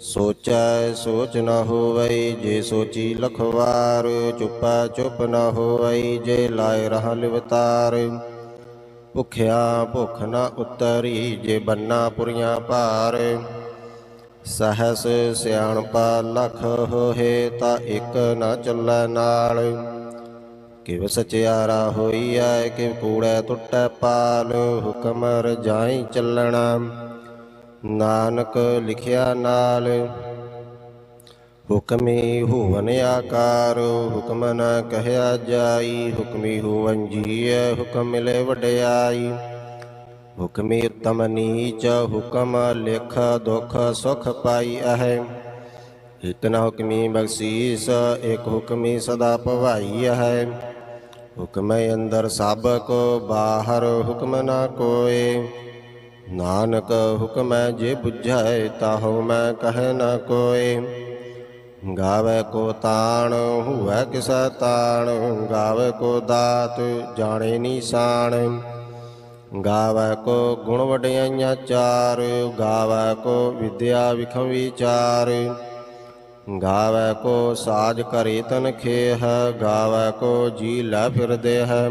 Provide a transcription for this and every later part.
ਸੋਚੈ ਸੋਚ ਨ ਹੋਵਈ ਜੇ ਸੋਚੀ ਲਖਵਾਰ, ਚੁੱਪਾ ਚੁੱਪ ਨ ਹੋਵਈ ਜੇ ਲਾਇ ਰਹਾ ਲਿਵਤਾਰ ਭੁਖਿਆ ਭੁਖ ਨ ਉਤਰੀ, ਜੇ ਬੰਨਾ ਪੁਰੀਆਂ ਭਾਰ। ਸਹਸ ਸਿਆਣਪਾ ਲਖ ਹੋਏ ਤਾਂ ਇੱਕ ਨ ਚੱਲੈ ਨਾਲ। ਕਿਵ ਸਚਿਆਰਾ ਹੋਈ ਹੋਈਐ, ਕਿਵ ਕੂੜੈ ਟੁੱਟੈ ਪਾਲ, ਹੁਕਮ ਰਜਾਈ ਚੱਲਣਾ। ਨਾਨਕ ਲਿਖਿਆ ਨਾਲ। ਹੁਕਮੀ ਹੋਵਨ ਆਕਾਰ, ਹੁਕਮ ਨ ਕਹਿਆ ਜਾਈ। ਹੁਕਮੀ ਹੋਵਨ ਜੀਐ, ਹੁਕਮ ਮਿਲੇ ਵਡਿਆਈ। ਹੁਕਮੀ ਉਤਮ ਨੀਚ, ਹੁਕਮ ਲਿਖ ਦੁਖ ਸੁਖ ਪਾਈ ਅਹੈ। ਇਤਨਾ ਹੁਕਮੀ ਬਖਸ਼ੀਸ, ਇਕ ਹੁਕਮੀ ਸਦਾ ਭਵਾਈ ਹੈ ਹੁਕਮ ਅੰਦਰ ਸਭ ਕੋ, ਬਾਹਰ ਹੁਕਮ ਨਾ ਕੋਏ। ਨਾਨਕ ਹੁਕਮੈ ਜੇ 부ਝੈ ਤਾਹੋ ਮੈਂ ਕਹਿ ਨ ਕੋਏ। ਗਾਵੇ ਕੋ ਤਾਣ ਹੁਐ ਕਿਸੈ ਤਾਣ, ਗਾਵੇ ਕੋ ਦਾਤ, ਜਾਣੇ ਨੀਸਾਨ ਗਾਵੇ ਕੋ ਗੁਣ ਵਡਿਆਈਆਂ ਚਾਰ, ਗਾਵੇ ਕੋ ਵਿਦਿਆ ਵਿਖਮ ਵਿਚਾਰ। ਗਾਵੇ ਕੋ ਸਾਜ ਕਰੇ ਤਨ ਖੇਹ, ਗਾਵੇ ਕੋ ਜੀ ਲੈ ਫਿਰਦੇ ਹੈ।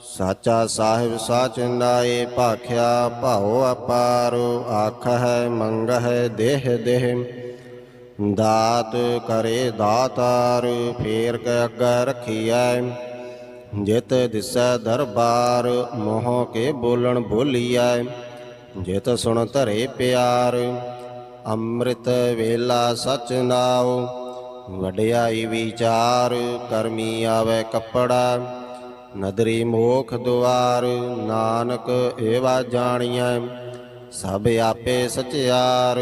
ਸਾਚਾ ਸਾਹਿਬ ਸਾਚ ਨਾਏ ਭਾਖਿਆ ਭਾਉ ਅਪਾਰੋ ਆਖ ਹੈ ਮੰਗ ਹੈ ਦੇਹ ਦੇਹ। ਦਾਤ ਕਰੇ ਦਾਤਾਰ, ਫੇਰ ਕੇ ਅੱਗੇ ਰਖੀਐ। ਜਿਤ ਦਿਸੈ ਦਰਬਾਰ, ਮੋਹ ਕੇ ਬੋਲਣ ਬੋਲੀਐ। ਜਿਤ ਸੁਣ ਧਰੇ ਪਿਆਰ, ਅੰਮ੍ਰਿਤ ਵੇਲਾ ਸਚ ਨਾਉ। ਵਡਿਆਈ ਵਿਚਾਰ, ਕਰਮੀ ਆਵੇ ਕੱਪੜਾ। ਨਦਰੀ ਮੋਖ ਦੁਆਰ ਨਾਨਕ ਏਵਾ ਜਾਣੀਐ ਸਭ ਆਪੇ ਸਚਿਆਰ।